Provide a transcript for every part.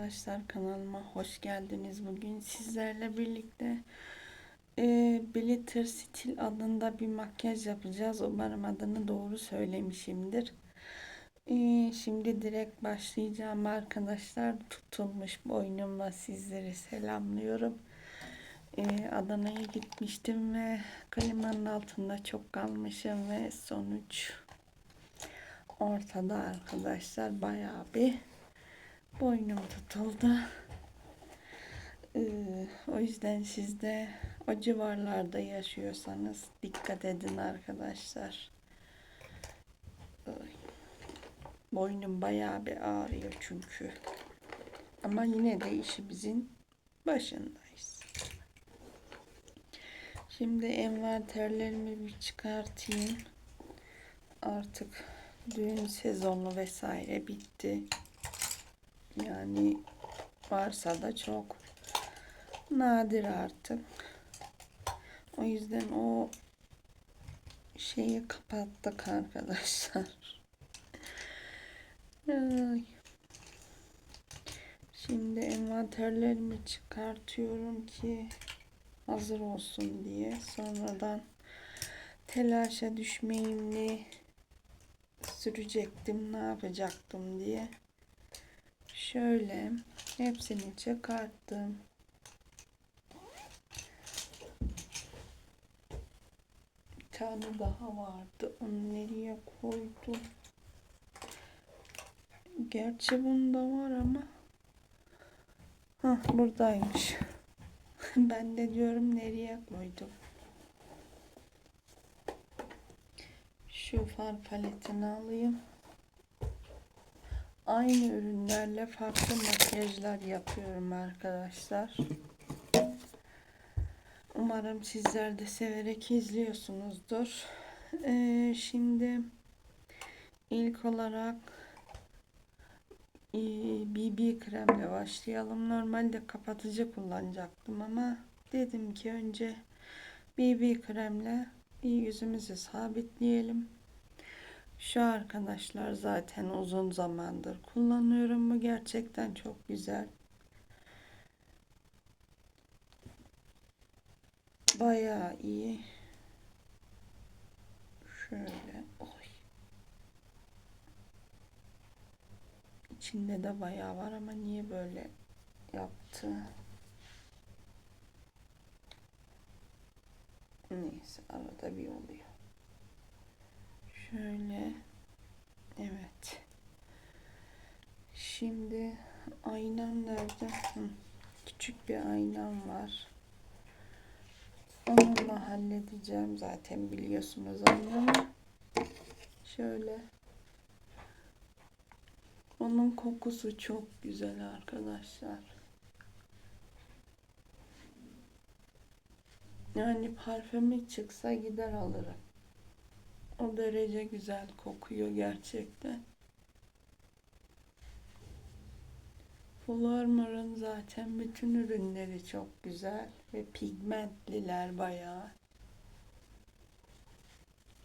Arkadaşlar kanalıma hoş geldiniz. Bugün sizlerle birlikte e, Glitter Stil adında bir makyaj yapacağız. Umarım adını doğru söylemişimdir. E, şimdi direkt başlayacağım arkadaşlar. Tutulmuş boynumla sizleri selamlıyorum. E, Adana'ya gitmiştim ve klimanın altında çok kalmışım ve sonuç ortada arkadaşlar. Bayağı bir boynum tutuldu. Ee, o yüzden siz de o civarlarda yaşıyorsanız dikkat edin arkadaşlar. Boynum bayağı bir ağrıyor çünkü. Ama yine de işimizin başındayız. Şimdi envanterlerimi bir çıkartayım. Artık düğün sezonu vesaire bitti. Yani varsa da çok nadir artık. O yüzden o şeyi kapattık arkadaşlar. Şimdi envanterlerimi çıkartıyorum ki hazır olsun diye. Sonradan telaşa düşmeyeyim ne sürecektim, ne yapacaktım diye. Şöyle hepsini çıkarttım. Bir tane daha vardı. Onu nereye koydum? Gerçi bunda var ama. Hah buradaymış. ben de diyorum nereye koydum. Şu far paletini alayım aynı ürünlerle farklı makyajlar yapıyorum arkadaşlar. Umarım sizler de severek izliyorsunuzdur. Ee, şimdi ilk olarak e, BB kremle başlayalım. Normalde kapatıcı kullanacaktım ama dedim ki önce BB kremle yüzümüzü sabitleyelim. Şu arkadaşlar zaten uzun zamandır kullanıyorum. Bu gerçekten çok güzel. Bayağı iyi. Şöyle. Oy. İçinde de bayağı var ama niye böyle yaptı? Neyse arada bir oluyor. Şöyle. Evet. Şimdi aynam nerede? Hı. Küçük bir aynam var. Onunla halledeceğim zaten biliyorsunuz aynamı. Şöyle. Onun kokusu çok güzel arkadaşlar. Yani parfümü çıksa gider alırım. O derece güzel kokuyor gerçekten. Flormar'ın zaten bütün ürünleri çok güzel ve pigmentliler bayağı.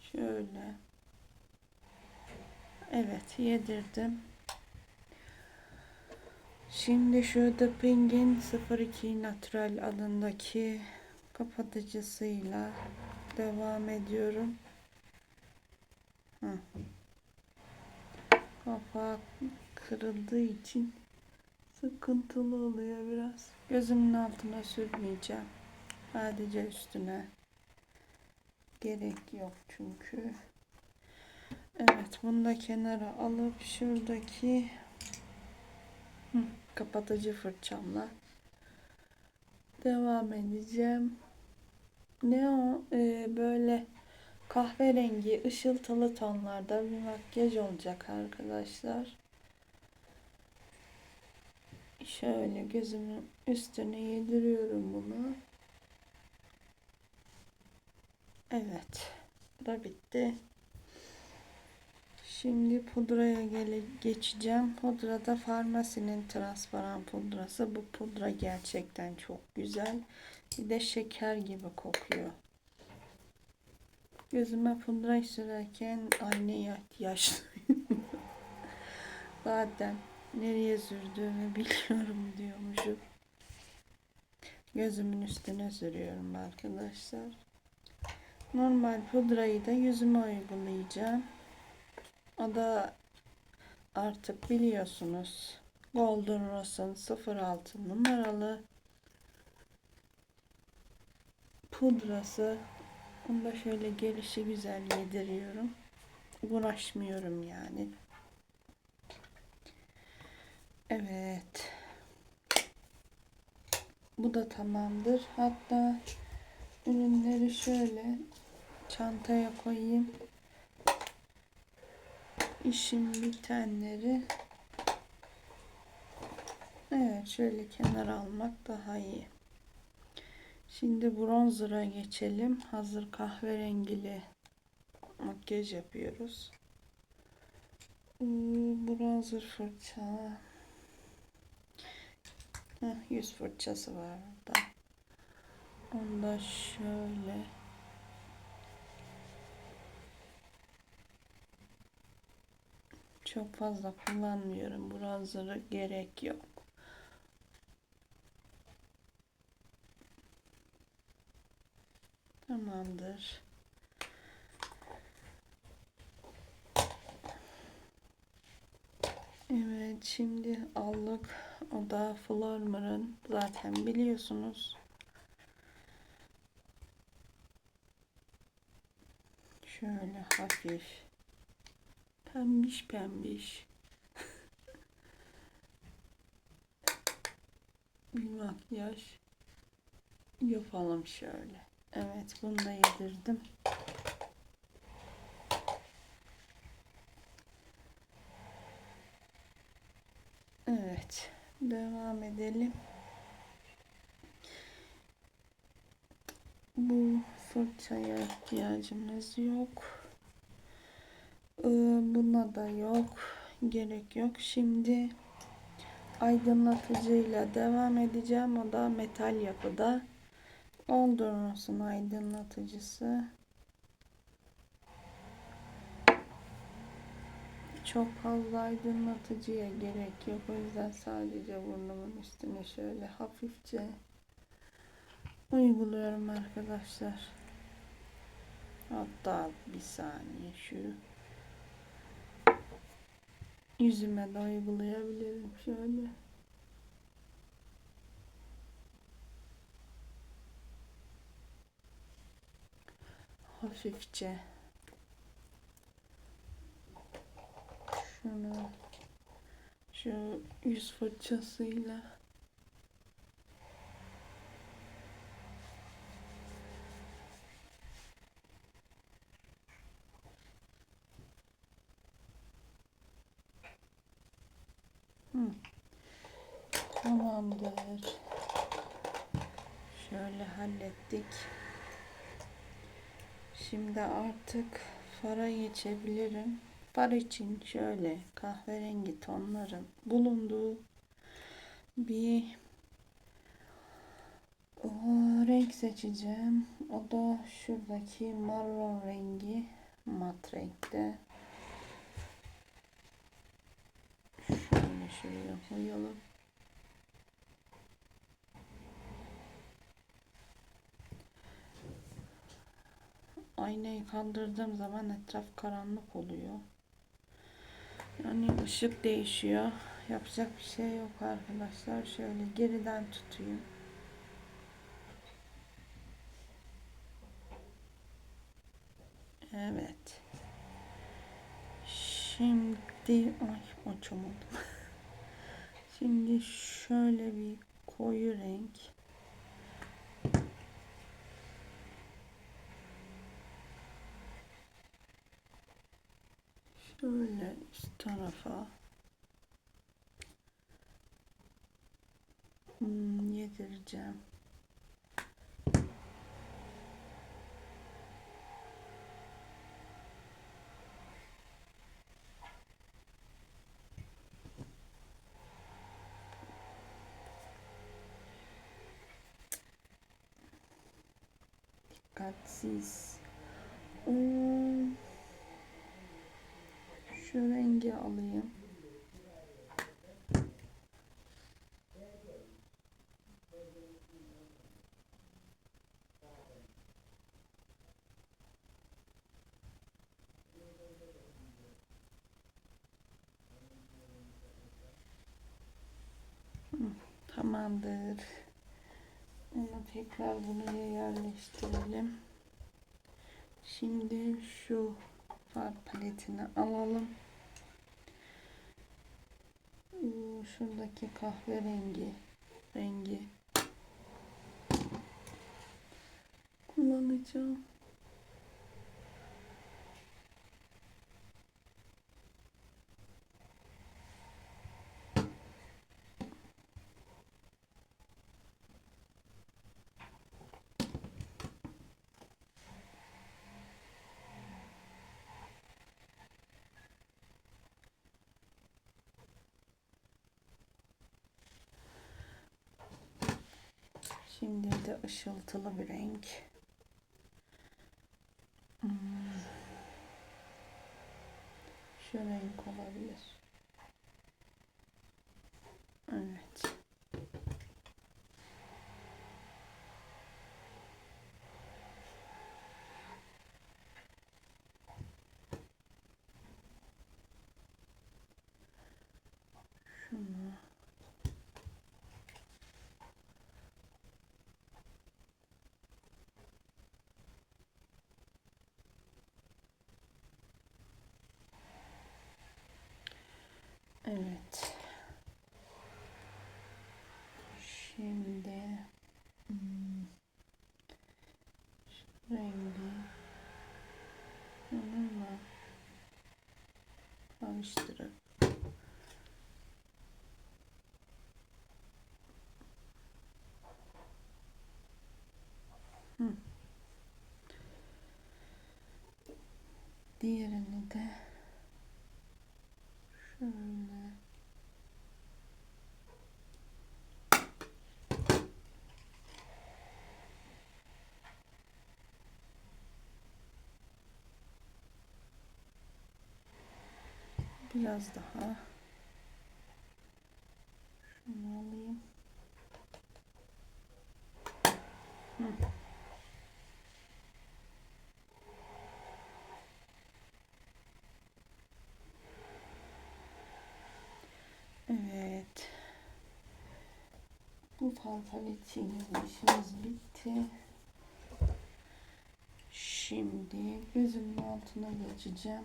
Şöyle. Evet yedirdim. Şimdi şu The Ping'in 02 Natural adındaki kapatıcısıyla devam ediyorum. Kapak kırıldığı için sıkıntılı oluyor biraz. Gözümün altına sürmeyeceğim. Sadece üstüne. Gerek yok çünkü. Evet bunu da kenara alıp şuradaki hı, kapatıcı fırçamla devam edeceğim. Ne o? Ee, böyle kahverengi ışıltılı tonlarda bir makyaj olacak arkadaşlar. Şöyle gözümün üstüne yediriyorum bunu. Evet. Bu da bitti. Şimdi pudraya gele geçeceğim. Pudra da farmasinin transparan pudrası. Bu pudra gerçekten çok güzel. Bir de şeker gibi kokuyor. Gözüme pudra sürerken aynı yaşlıyım. Zaten Nereye sürdüğümü biliyorum diyormuşum. Gözümün üstüne sürüyorum arkadaşlar. Normal pudrayı da yüzüme uygulayacağım. O da artık biliyorsunuz. Golden Rose'un 06 numaralı pudrası. Onu da şöyle gelişi güzel yediriyorum. Uğraşmıyorum yani. Evet. Bu da tamamdır. Hatta ürünleri şöyle çantaya koyayım. İşim bitenleri Evet şöyle kenara almak daha iyi. Şimdi bronzer'a geçelim. Hazır kahverengili makyaj yapıyoruz. Hmm, Bronzer fırça. Heh, yüz fırçası var burada. Onu da şöyle çok fazla kullanmıyorum. Bronzer'a gerek yok. Tamamdır. Evet şimdi aldık. O da Flormer'ın zaten biliyorsunuz. Şöyle hafif pembiş pembiş bir makyaj yapalım şöyle. Evet bunu da yedirdim. Evet devam edelim. Bu fırçaya ihtiyacımız yok. Buna da yok. Gerek yok. Şimdi aydınlatıcıyla devam edeceğim. O da metal yapıda. Oldurmasın aydınlatıcısı. Çok fazla aydınlatıcıya gerek yok. O yüzden sadece burnumun üstüne şöyle hafifçe uyguluyorum arkadaşlar. Hatta bir saniye şu yüzüme de uygulayabilirim şöyle. Hafifçe şunu şu yüz fırçasıyla Hı. Tamamdır. Şöyle hallettik. Şimdi artık fara geçebilirim. Far için şöyle kahverengi tonların bulunduğu bir o, renk seçeceğim. O da şuradaki marron rengi mat renkte. Şöyle şuraya koyalım. Aynayı kaldırdığım zaman etraf karanlık oluyor. Yani ışık değişiyor. Yapacak bir şey yok arkadaşlar. Şöyle geriden tutayım. Evet. Şimdi ay açamadım. Şimdi şöyle bir koyu renk Şöyle üst tarafa hmm, yedireceğim. Dikkatsiz. Hmm. Şu rengi alayım. Tamamdır. Bunu tekrar buraya yerleştirelim. Şimdi şu far paletini alalım. Şuradaki kahverengi rengi kullanacağım. Şimdi de ışıltılı bir renk. Hmm. Şu renk olabilir. Evet. Şunu Evet. Şimdi hmm, rengi bununla karıştırıp Hı. Diğerini de şöyle biraz daha şunu alayım. Hı. Evet. Bu far paletiyle işimiz bitti. Şimdi gözümün altına geçeceğim.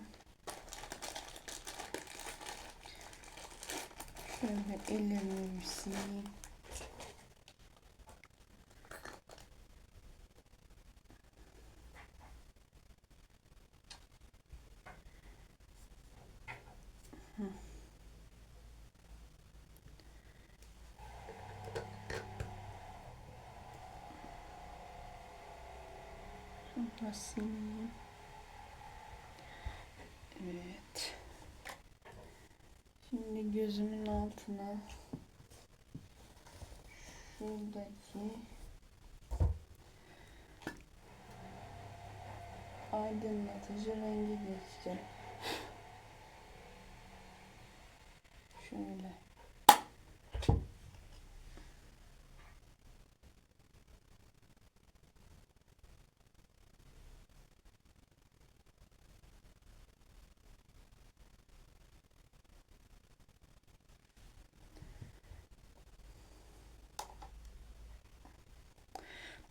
Şöyle ellerimi sileyim. Evet. Şimdi gözümün altına şuradaki aydınlatıcı rengi geçeceğim. Şöyle.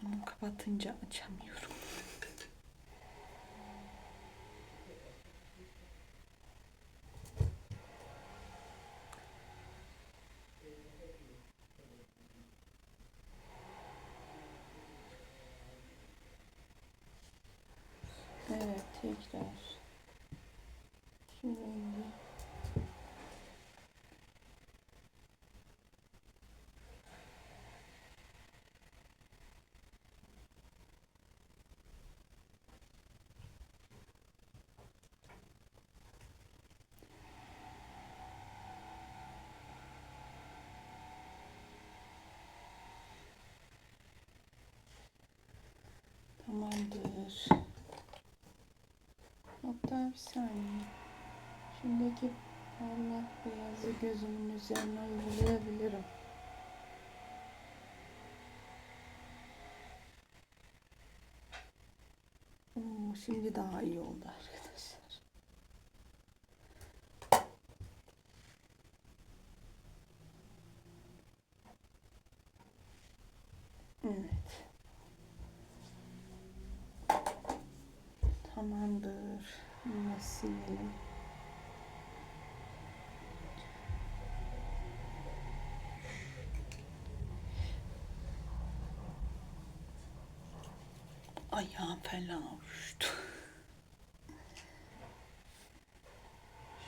Bunu kapatınca açamıyorum. Evet tekrar şu Tamamdır. Hatta bir saniye. Şimdiki parlak beyazı gözümün üzerine uygulayabilirim. Oo, şimdi daha iyi oldu. Evet. Tamamdır. Yine silelim. Ayağım falan uçtu.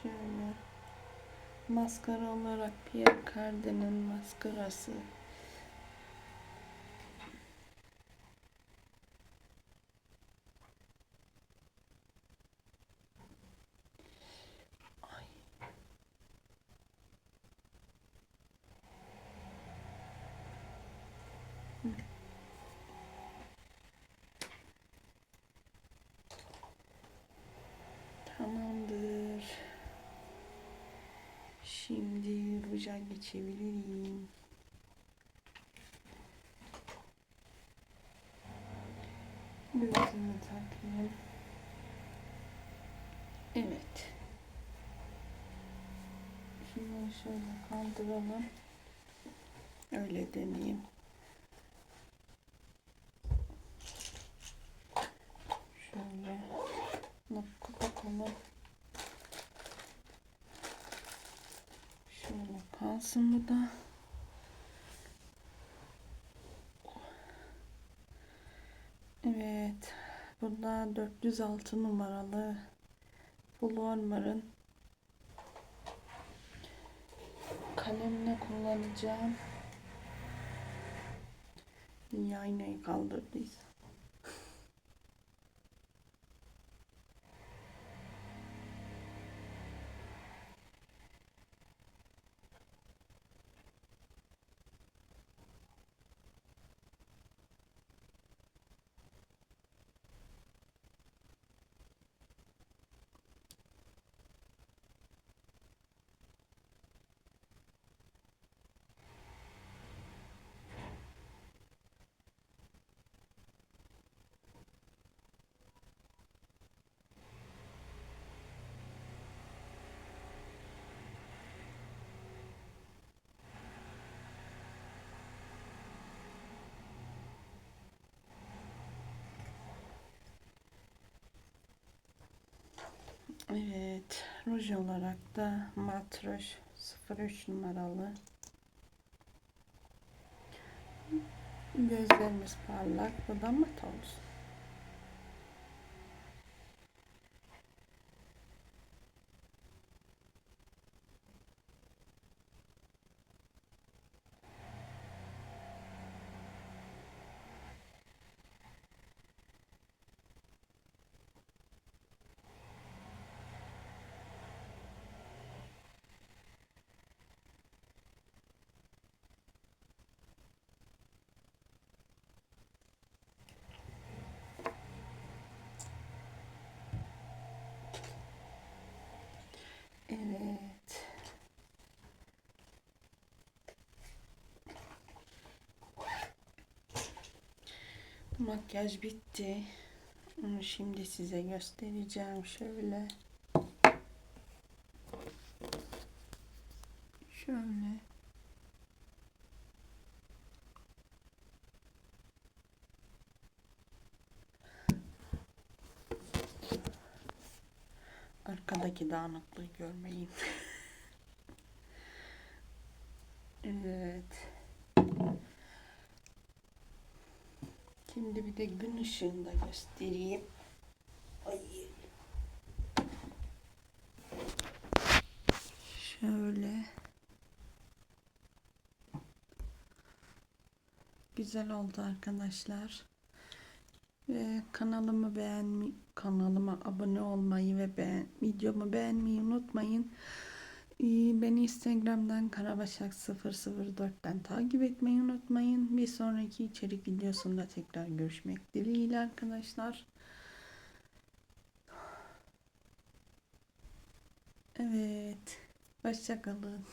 Şöyle maskara olarak Pierre Cardin'in maskarası. Ay. Hı. Tamamdır. Şimdi ruja geçebilirim. Gözümü takayım. Evet. Şimdi şöyle kaldıralım. Öyle deneyeyim. Şöyle nokta kapatalım. Şöyle kalsın bu da. Evet. Burada 406 numaralı Flormar'ın kalemle kullanacağım. Niye aynayı kaldırdıysa. Evet, ruj olarak da mat ruj 03 numaralı. Gözlerimiz parlak, bu da mat olsun. Evet. Makyaj bitti. Şimdi size göstereceğim şöyle. Şöyle. Arkadaki dağınıklığı görmeyin. evet. Şimdi bir de gün ışığında göstereyim. Ay. Şöyle. Güzel oldu arkadaşlar. Ve kanalımı beğenmeyi, kanalıma abone olmayı ve beğen, videomu beğenmeyi unutmayın. Beni Instagram'dan Karabaşak 004'ten takip etmeyi unutmayın. Bir sonraki içerik videosunda tekrar görüşmek dileğiyle arkadaşlar. Evet. Hoşçakalın.